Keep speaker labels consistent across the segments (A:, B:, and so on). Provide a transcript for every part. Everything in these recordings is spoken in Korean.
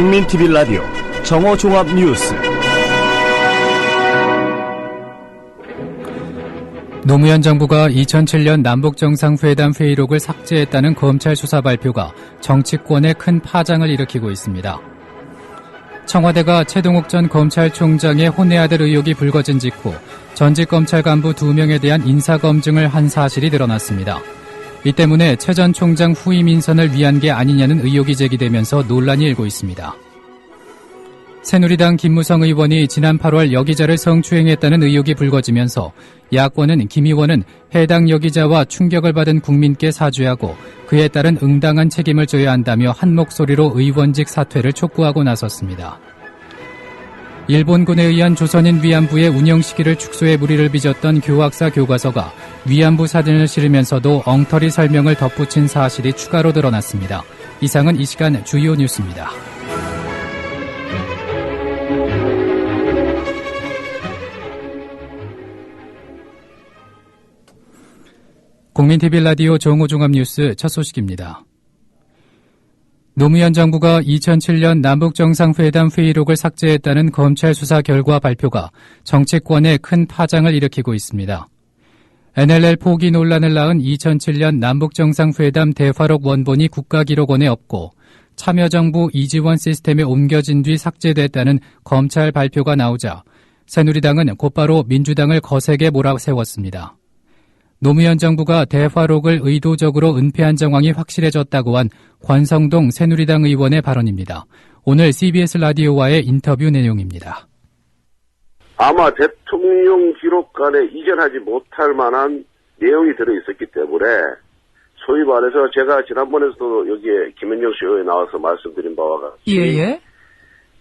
A: 국민 TV 라디오 정오 종합 뉴스.
B: 노무현 정부가 2007년 남북 정상회담 회의록을 삭제했다는 검찰 수사 발표가 정치권에 큰 파장을 일으키고 있습니다. 청와대가 최동욱 전 검찰총장의 혼외 아들 의혹이 불거진 직후 전직 검찰 간부 2명에 대한 인사검증을 한 사실이 드러났습니다. 이 때문에 최 전 총장 후임 인선을 위한 게 아니냐는 의혹이 제기되면서 논란이 일고 있습니다. 새누리당 김무성 의원이 지난 8월 여기자를 성추행했다는 의혹이 불거지면서 야권은 김 의원은 해당 여기자와 충격을 받은 국민께 사죄하고 그에 따른 응당한 책임을 져야 한다며 한 목소리로 의원직 사퇴를 촉구하고 나섰습니다. 일본군에 의한 조선인 위안부의 운영 시기를 축소해 무리를 빚었던 교학사 교과서가 위안부 사진을 실으면서도 엉터리 설명을 덧붙인 사실이 추가로 드러났습니다. 이상은 이 시간 주요 뉴스입니다. 국민TV 라디오 정오종합뉴스 첫 소식입니다. 노무현 정부가 2007년 남북정상회담 회의록을 삭제했다는 검찰 수사 결과 발표가 정치권에 큰 파장을 일으키고 있습니다. NLL 포기 논란을 낳은 2007년 남북정상회담 대화록 원본이 국가기록원에 없고 참여정부 이지원 시스템에 옮겨진 뒤 삭제됐다는 검찰 발표가 나오자 새누리당은 곧바로 민주당을 거세게 몰아세웠습니다. 노무현 정부가 대화록을 의도적으로 은폐한 정황이 확실해졌다고 한 권성동 새누리당 의원의 발언입니다. 오늘 CBS 라디오와의 인터뷰 내용입니다.
C: 아마 대통령 기록관에 이전하지 못할 만한 내용이 들어있었기 때문에 소위 말해서 제가 지난번에도 여기에 김현정 씨 의원에 나와서 말씀드린 바와 같이
D: 예 예.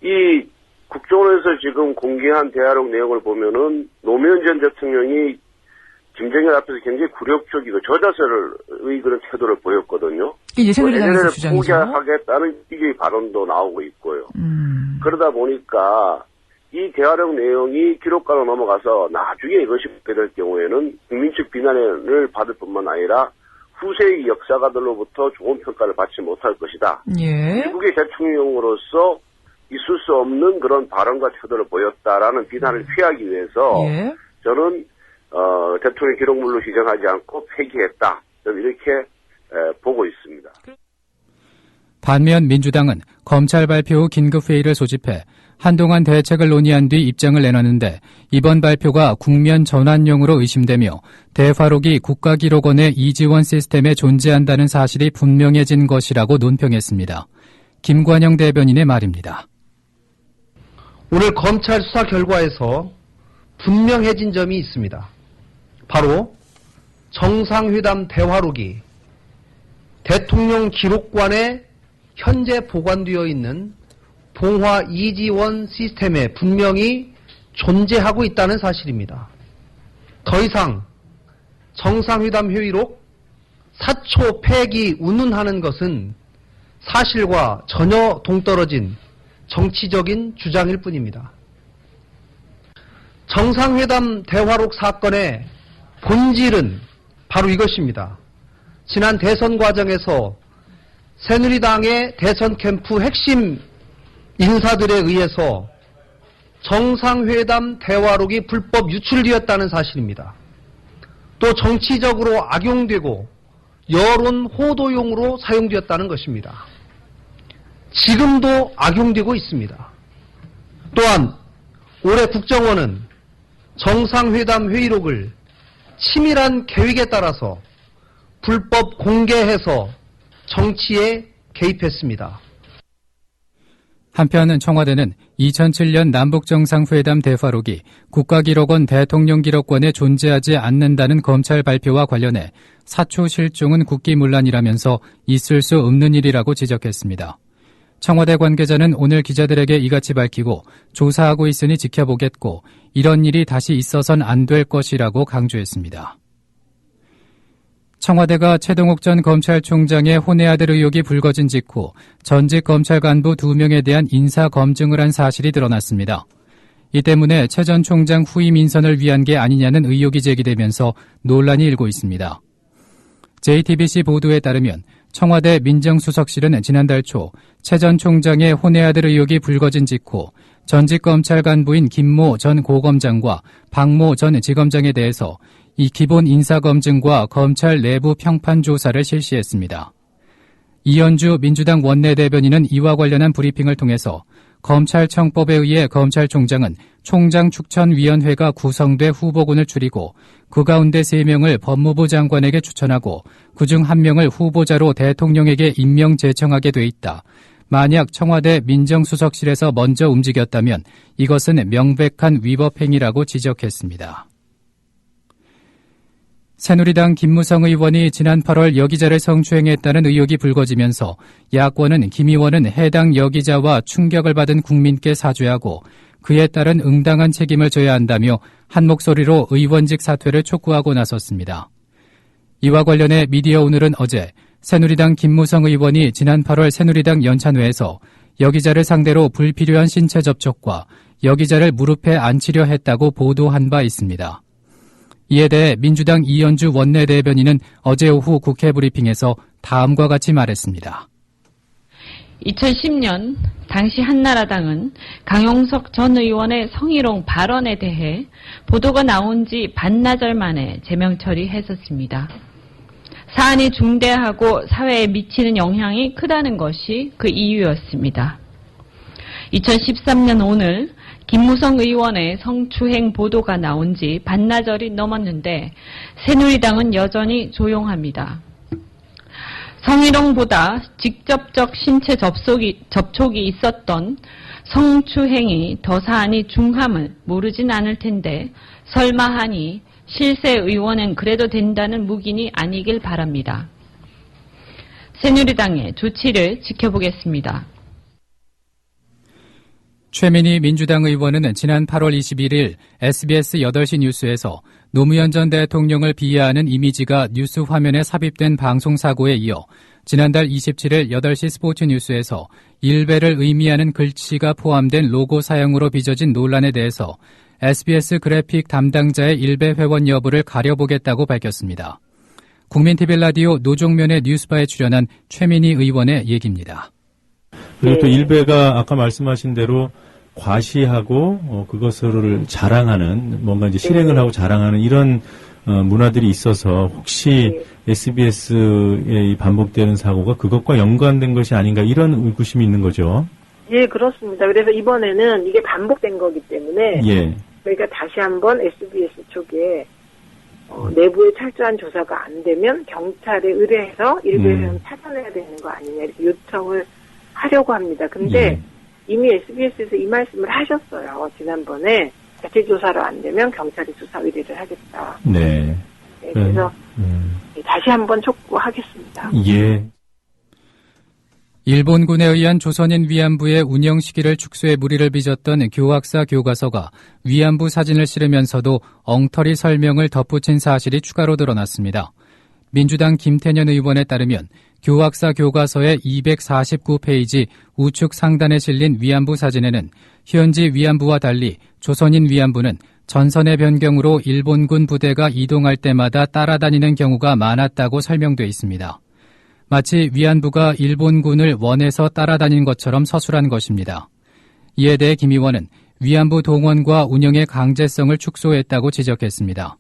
C: 이 국정원에서 지금 공개한 대화록 내용을 보면은 노무현 전 대통령이 김정일 앞에서 굉장히 굴욕적이고 저자세의 그런 태도를 보였거든요. NLL을
D: 주장이죠.
C: 포기하겠다는 이게 발언도 나오고 있고요.
D: 음.
C: 그러다 보니까 이 대화록 내용이 기록관으로 넘어가서 나중에 이것이 될 경우에는 국민 측 비난을 받을 뿐만 아니라 후세의 역사가들로부터 좋은 평가를 받지 못할 것이다.
D: 예.
C: 미국의 대통령으로서 있을 수 없는 그런 발언과 태도를 보였다라는 비난을 피하기 위해서
D: 예.
C: 저는 어, 대통령 기록물로 지정하지 않고 폐기했다. 이렇게 에, 보고 있습니다.
B: 반면 민주당은 검찰 발표 후 긴급회의를 소집해 한동안 대책을 논의한 뒤 입장을 내놨는데 이번 발표가 국면 전환용으로 의심되며 대화록이 국가기록원의 이지원 시스템에 존재한다는 사실이 분명해진 것이라고 논평했습니다. 김관영 대변인의 말입니다.
E: 오늘 검찰 수사 결과에서 분명해진 점이 있습니다. 바로 정상회담 대화록이 대통령 기록관에 현재 보관되어 있는 봉화 이지원 시스템에 분명히 존재하고 있다는 사실입니다. 더 이상 정상회담 회의록 사초 폐기 운운하는 것은 사실과 전혀 동떨어진 정치적인 주장일 뿐입니다. 정상회담 대화록 사건의 본질은 바로 이것입니다. 지난 대선 과정에서 새누리당의 대선 캠프 핵심 인사들에 의해서 정상회담 대화록이 불법 유출되었다는 사실입니다. 또 정치적으로 악용되고 여론 호도용으로 사용되었다는 것입니다. 지금도 악용되고 있습니다. 또한 올해 국정원은 정상회담 회의록을 치밀한 계획에 따라서 불법 공개해서 정치에 개입했습니다.
B: 한편 청와대는 2007년 남북정상회담 대화록이 국가기록원 대통령기록관에 존재하지 않는다는 검찰 발표와 관련해 사초 실종은 국기문란이라면서 있을 수 없는 일이라고 지적했습니다. 청와대 관계자는 오늘 기자들에게 이같이 밝히고 조사하고 있으니 지켜보겠고 이런 일이 다시 있어선 안 될 것이라고 강조했습니다. 청와대가 최동욱 전 검찰총장의 혼외 아들 의혹이 불거진 직후 전직 검찰 간부 2명에 대한 인사 검증을 한 사실이 드러났습니다. 이 때문에 최 전 총장 후임 인선을 위한 게 아니냐는 의혹이 제기되면서 논란이 일고 있습니다. JTBC 보도에 따르면 청와대 민정수석실은 지난달 초 최 전 총장의 혼외 아들 의혹이 불거진 직후 전직 검찰 간부인 김모 전 고검장과 박모 전 지검장에 대해서 이 기본 인사검증과 검찰 내부 평판 조사를 실시했습니다. 이현주 민주당 원내대변인은 이와 관련한 브리핑을 통해서 검찰청법에 의해 검찰총장은 총장 추천위원회가 구성돼 후보군을 추리고 그 가운데 3명을 법무부 장관에게 추천하고 그중 1명을 후보자로 대통령에게 임명 제청하게 돼 있다. 만약 청와대 민정수석실에서 먼저 움직였다면 이것은 명백한 위법 행위라고 지적했습니다. 새누리당 김무성 의원이 지난 8월 여기자를 성추행했다는 의혹이 불거지면서 야권은 김 의원은 해당 여기자와 충격을 받은 국민께 사죄하고 그에 따른 응당한 책임을 져야 한다며 한 목소리로 의원직 사퇴를 촉구하고 나섰습니다. 이와 관련해 미디어 오늘은 어제 새누리당 김무성 의원이 지난 8월 새누리당 연찬회에서 여기자를 상대로 불필요한 신체 접촉과 여기자를 무릎에 앉히려 했다고 보도한 바 있습니다. 이에 대해 민주당 이현주 원내대변인은 어제 오후 국회 브리핑에서 다음과 같이 말했습니다.
D: 2010년 당시 한나라당은 강용석 전 의원의 성희롱 발언에 대해 보도가 나온 지 반나절 만에 제명 처리했었습니다. 사안이 중대하고 사회에 미치는 영향이 크다는 것이 그 이유였습니다. 2013년 오늘 김무성 의원의 성추행 보도가 나온 지 반나절이 넘었는데 새누리당은 여전히 조용합니다. 성희롱보다 직접적 신체 접속이, 접촉이 있었던 성추행이 더 사안이 중함을 모르진 않을 텐데 설마 하니 실세 의원은 그래도 된다는 묵인이 아니길 바랍니다. 새누리당의 조치를 지켜보겠습니다.
B: 최민희 민주당 의원은 지난 8월 21일 SBS 8시 뉴스에서 노무현 전 대통령을 비하하는 이미지가 뉴스 화면에 삽입된 방송 사고에 이어 지난달 27일 8시 스포츠 뉴스에서 일배를 의미하는 글씨가 포함된 로고 사용으로 빚어진 논란에 대해서 SBS 그래픽 담당자의 일배 회원 여부를 가려보겠다고 밝혔습니다. 국민TV 라디오 노종면의 뉴스바에 출연한 최민희 의원의 얘기입니다.
F: 그리고 또 일베가 아까 말씀하신 대로 과시하고 어, 그것을 자랑하는 뭔가 이제 실행을 하고 자랑하는 이런 어, 문화들이 있어서 혹시 SBS에 반복되는 사고가 그것과 연관된 것이 아닌가 이런 의구심이 있는 거죠.
G: 예, 그렇습니다. 그래서 이번에는 이게 반복된 거기 때문에
F: 예.
G: 저희가 다시 한번 SBS 쪽에 어, 내부의 철저한 조사가 안 되면 경찰에 의뢰해서 일베를
F: 음.
G: 찾아내야 되는 거 아니냐 이렇게 요청을 하려고 합니다. 근데
F: 예.
G: 이미 SBS에서 이 말씀을 하셨어요. 지난번에 자체 조사로 안 되면 경찰이 수사 의뢰를 하겠다.
F: 네.
G: 네, 그래서
F: 음.
G: 다시 한번 촉구하겠습니다.
F: 예.
B: 일본군에 의한 조선인 위안부의 운영 시기를 축소해 무리를 빚었던 교학사 교과서가 위안부 사진을 실으면서도 엉터리 설명을 덧붙인 사실이 추가로 드러났습니다. 민주당 김태년 의원에 따르면 교학사 교과서의 249페이지 우측 상단에 실린 위안부 사진에는 현지 위안부와 달리 조선인 위안부는 전선의 변경으로 일본군 부대가 이동할 때마다 따라다니는 경우가 많았다고 설명돼 있습니다. 마치 위안부가 일본군을 원해서 따라다닌 것처럼 서술한 것입니다. 이에 대해 김 의원은 위안부 동원과 운영의 강제성을 축소했다고 지적했습니다.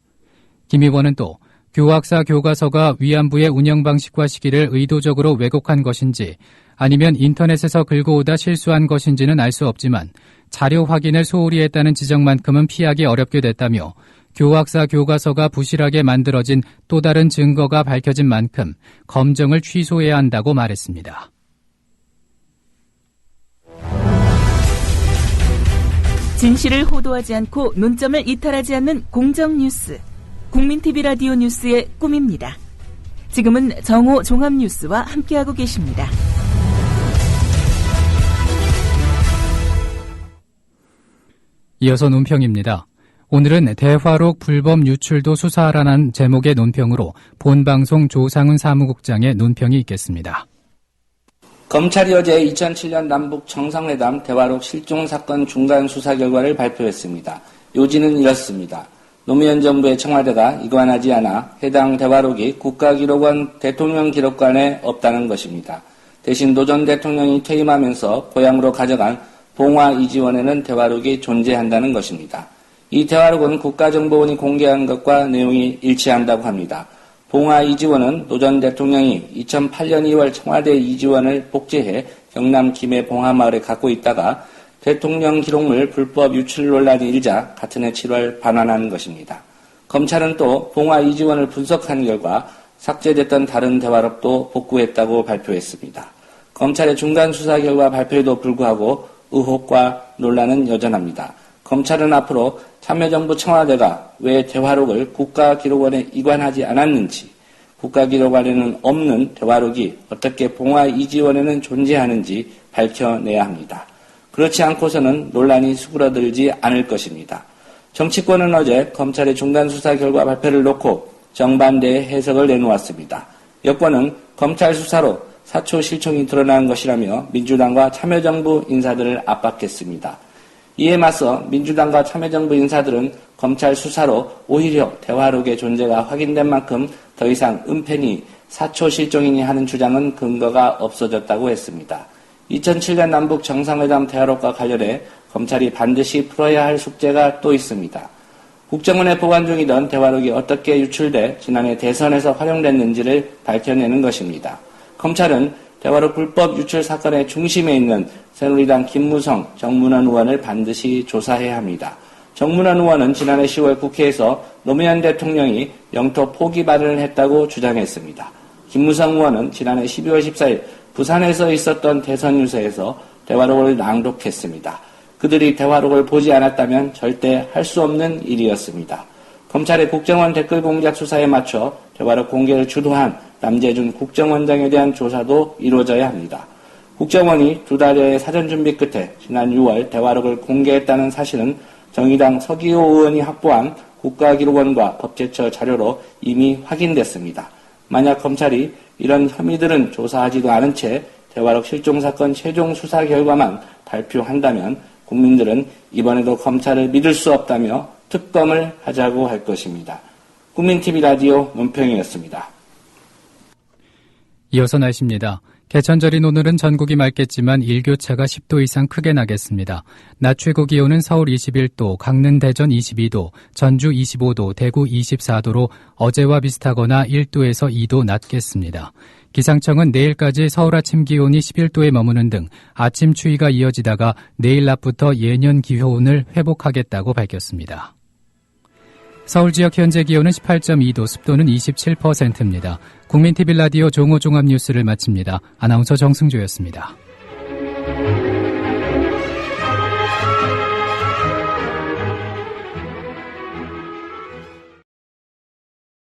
B: 김 의원은 또 교학사 교과서가 위안부의 운영 방식과 시기를 의도적으로 왜곡한 것인지 아니면 인터넷에서 긁어오다 실수한 것인지는 알 수 없지만 자료 확인을 소홀히 했다는 지적만큼은 피하기 어렵게 됐다며 교학사 교과서가 부실하게 만들어진 또 다른 증거가 밝혀진 만큼 검정을 취소해야 한다고 말했습니다.
H: 진실을 호도하지 않고 논점을 이탈하지 않는 공정 뉴스. 국민 TV 라디오 뉴스의 꿈입니다. 지금은 정오 종합 뉴스와 함께하고 계십니다.
B: 이어서 논평입니다. 오늘은 대화록 불법 유출도 수사하라는 제목의 논평으로 본방송 조상훈 사무국장의 논평이 있겠습니다.
I: 검찰이 어제 2007년 남북 정상회담 대화록 실종 사건 중간 수사 결과를 발표했습니다. 요지는 이렇습니다. 노무현 정부의 청와대가 이관하지 않아 해당 대화록이 국가기록원 대통령 기록관에 없다는 것입니다. 대신 노전 대통령이 퇴임하면서 고향으로 가져간 봉화 이지원에는 대화록이 존재한다는 것입니다. 이 대화록은 국가정보원이 공개한 것과 내용이 일치한다고 합니다. 봉화 이지원은 노전 대통령이 2008년 2월 청와대 이지원을 복제해 경남 김해 봉화마을에 갖고 있다가 대통령 기록물 불법 유출 논란이 일자 같은 해 7월 반환한 것입니다. 검찰은 또 봉화 이지원을 분석한 결과 삭제됐던 다른 대화록도 복구했다고 발표했습니다. 검찰의 중간 수사 결과 발표에도 불구하고 의혹과 논란은 여전합니다. 검찰은 앞으로 참여정부 청와대가 왜 대화록을 국가기록원에 이관하지 않았는지, 국가기록원에는 없는 대화록이 어떻게 봉화 이지원에는 존재하는지 밝혀내야 합니다. 그렇지 않고서는 논란이 수그러들지 않을 것입니다. 정치권은 어제 검찰의 중간 수사 결과 발표를 놓고 정반대의 해석을 내놓았습니다. 여권은 검찰 수사로 사초 실종이 드러난 것이라며 민주당과 참여정부 인사들을 압박했습니다. 이에 맞서 민주당과 참여정부 인사들은 검찰 수사로 오히려 대화록의 존재가 확인된 만큼 더 이상 은폐니 사초 실종이니 하는 주장은 근거가 없어졌다고 했습니다. 2007년 남북 정상회담 대화록과 관련해 검찰이 반드시 풀어야 할 숙제가 또 있습니다. 국정원에 보관 중이던 대화록이 어떻게 유출돼 지난해 대선에서 활용됐는지를 밝혀내는 것입니다. 검찰은 대화록 불법 유출 사건의 중심에 있는 새누리당 김무성 정문원 의원을 반드시 조사해야 합니다. 정문원 의원은 지난해 10월 국회에서 노무현 대통령이 영토 포기 발언을 했다고 주장했습니다. 김무성 의원은 지난해 12월 14일 부산에서 있었던 대선 유세에서 대화록을 낭독했습니다. 그들이 대화록을 보지 않았다면 절대 할 수 없는 일이었습니다. 검찰의 국정원 댓글 공작 수사에 맞춰 대화록 공개를 주도한 남재준 국정원장에 대한 조사도 이루어져야 합니다. 국정원이 두 달여의 사전 준비 끝에 지난 6월 대화록을 공개했다는 사실은 정의당 서기호 의원이 확보한 국가기록원과 법제처 자료로 이미 확인됐습니다. 만약 검찰이 이런 혐의들은 조사하지도 않은 채 대화록 실종 사건 최종 수사 결과만 발표한다면 국민들은 이번에도 검찰을 믿을 수 없다며 특검을 하자고 할 것입니다. 국민TV 라디오 문평이었습니다.
B: 이어서 날씨입니다. 개천절인 오늘은 전국이 맑겠지만 일교차가 10도 이상 크게 나겠습니다. 낮 최고 기온은 서울 21도, 강릉 대전 22도, 전주 25도, 대구 24도로 어제와 비슷하거나 1도에서 2도 낮겠습니다. 기상청은 내일까지 서울 아침 기온이 11도에 머무는 등 아침 추위가 이어지다가 내일 낮부터 예년 기온을 회복하겠다고 밝혔습니다. 서울 지역 현재 기온은 18.2도, 습도는 27%입니다. 국민TV 라디오 종호 종합 뉴스를 마칩니다. 아나운서 정승조였습니다.